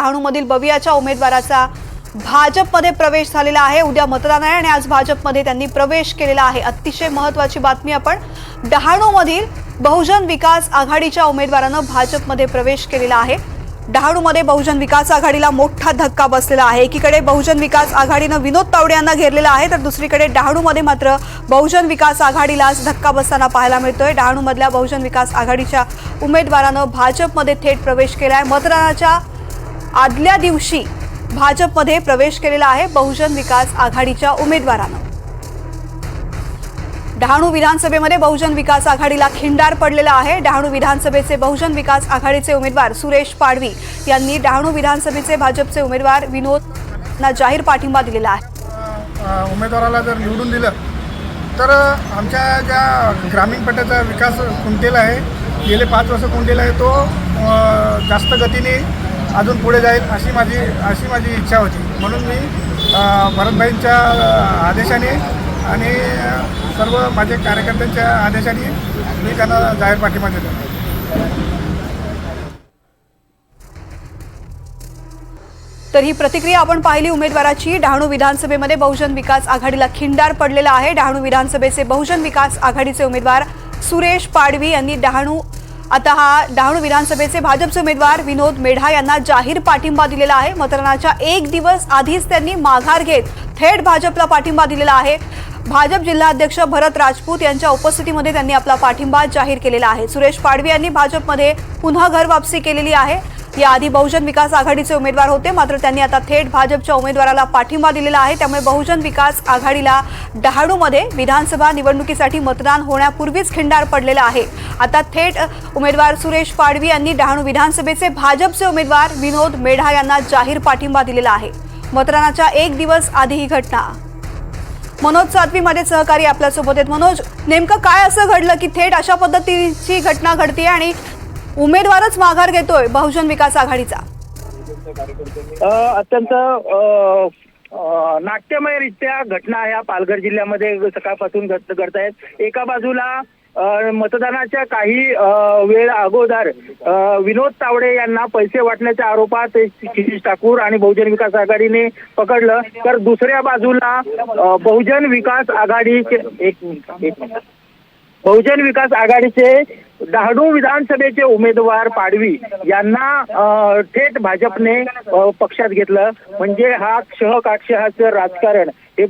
डहाणूमधील बवियाच्या उमेदवाराचा भाजपमध्ये प्रवेश झालेला आहे. उद्या मतदान आहे आणि आज भाजपमध्ये त्यांनी प्रवेश केलेला आहे. अतिशय महत्वाची बातमी आपण डहाणूमधील बहुजन विकास आघाडीच्या उमेदवारानं भाजपमध्ये प्रवेश केलेला आहे. डहाणूमध्ये बहुजन विकास आघाडीला मोठा धक्का बसलेला आहे. एकीकडे बहुजन विकास आघाडीनं विनोद तावडे यांना घेरलेला आहे तर दुसरीकडे डहाणूमध्ये मात्र बहुजन विकास आघाडीलाच धक्का बसताना पाहायला मिळतोय. डहाणूमधल्या बहुजन विकास आघाडीच्या उमेदवारानं भाजपमध्ये थेट प्रवेश केला आहे मतदानाच्या आदल्या दिवशी भाजपमध्ये प्रवेश केलेला आहे बहुजन विकास आघाडीच्या उमेदवारानं. डहाणू विधानसभेमध्ये बहुजन विकास आघाडीला खिंडार पडलेला आहे. डहाणू विधानसभेचे बहुजन विकास आघाडीचे उमेदवार सुरेश पाडवी यांनी डहाणू विधानसभेचे भाजपचे उमेदवार विनोदना जाहीर पाठिंबा दिलेला आहे. उमेदवाराला जर निवडून दिलं तर आमच्या ज्या ग्रामीण पट्ट्याचा विकास खुंटेला आहे गेले पाच वर्ष खुंटेला आहे तो जास्त गतीने अजून पुढे जाईल अशी माझी अशी माझी इच्छा होती. म्हणून मी भरतभाईंच्या आदेशाने आणि सर्व माझे कार्यकर्त्यांच्या आदेशाने मी त्यांना जाहीर पाठिंबा दिला. तर ही प्रतिक्रिया आपण पाहिली उमेदवाराची. डहाणू विधानसभेमध्ये बहुजन विकास आघाडीला खिंडार पडलेला आहे. डहाणू विधानसभेचे बहुजन विकास आघाडीचे उमेदवार सुरेश पाडवी यांनी डहाणू आता हा डहाणू विधानसभेचे भाजपचे उमेदवार विनोद मेढा यांना जाहीर पाठिंबा दिलेला आहे. मतदानाच्या एक दिवस आधीच त्यांनी माघार घेत थेट भाजपला पाठिंबा दिलेला आहे. भाजप जिल्हाध्यक्ष भरत राजपूत यांच्या उपस्थितीमध्ये त्यांनी आपला पाठिंबा जाहीर केलेला आहे. सुरेश पाडवी यांनी भाजपमध्ये पुन्हा घर वापसी केलेली आहे. याआधी बहुजन विकास आघाडीचे उमेदवार होते मात्र त्यांनी आता थेट भाजपच्या उमेदवाराला पाठिंबा दिलेला आहे. त्यामुळे बहुजन विकास आघाडीला डहाणूमध्ये विधानसभा निवडणुकीसाठी मतदान होण्यापूर्वीच खिंडार पडलेला आहे. आता थेट उमेदवार सुरेश पाडवी यांनी डहाणू विधानसभेचे भाजपचे उमेदवार विनोद मेढा यांना जाहीर पाठिंबा दिलेला आहे. मतदानाच्या एक दिवस आधी ही घटना. मनोज सातवी माझे सहकारी आपल्यासोबत आहेत. मनोज नेमकं काय असं घडलं की थेट अशा पद्धतीची घटना घडते आणि उमेदवारच माघार घेतोय बहुजन विकास आघाडीचा? अत्यंत नाट्यमयरित्या घटना ह्या पालघर जिल्ह्यामध्ये सकाळपासून घडत आहेत एका बाजूला मतदानाच्या काही वेळ अगोदर विनोद तावडे यांना पैसे वाटण्याच्या आरोपात शिरीष ठाकूर आणि बहुजन विकास आघाडीने पकडलं. तर दुसऱ्या बाजूला बहुजन विकास आघाडीचे एक एक बहुजन विकास आघाडीचे डहाणू विधानसभेचे उमेदवार पाडवी यांना थेट भाजपने पक्षात घेतलं. म्हणजे हा क्षह काक्षहाचं राजकारण हे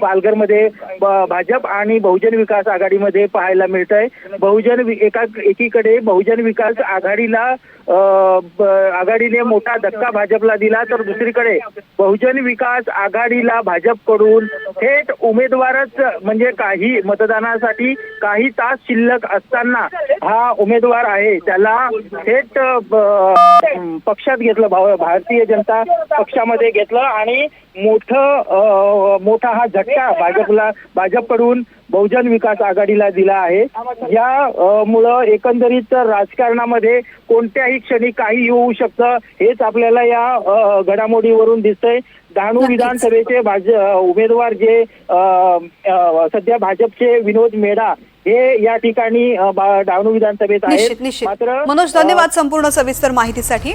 पालघरमध्ये भाजप आणि बहुजन विकास आघाडीमध्ये पाहायला मिळत आहे बहुजन एका एकीकडे बहुजन विकास आघाडीला आघाडीने मोठा धक्का भाजपला दिला तर दुसरीकडे बहुजन विकास आघाडीला भाजपकडून थेट उमेदवारच म्हणजे काही मतदानासाठी काही तास शिल्लक असताना हा उमेदवार आहे. त्याला थेट पक्षात घेतलं. भाव- भारतीय जनता पक्षामध्ये घेतलं आणि मोठं मोठा हा झटका भाजपला भाजपकडून बहुजन विकास आघाडीला दिला आहे. या अ, मुळं एकंदरीत राजकारणामध्ये कोणत्याही क्षणी काही येऊ शकतं हेच आपल्याला या घडामोडीवरून दिसतंय. डहाणू. विधानसभेचे भाज उमेदवार जे सध्या भाजपचे विनोद मेढा हे या ठिकाणी डहाणू विधानसभेत आहेत. निश्चित मात्र मनोज धन्यवाद संपूर्ण सविस्तर माहितीसाठी.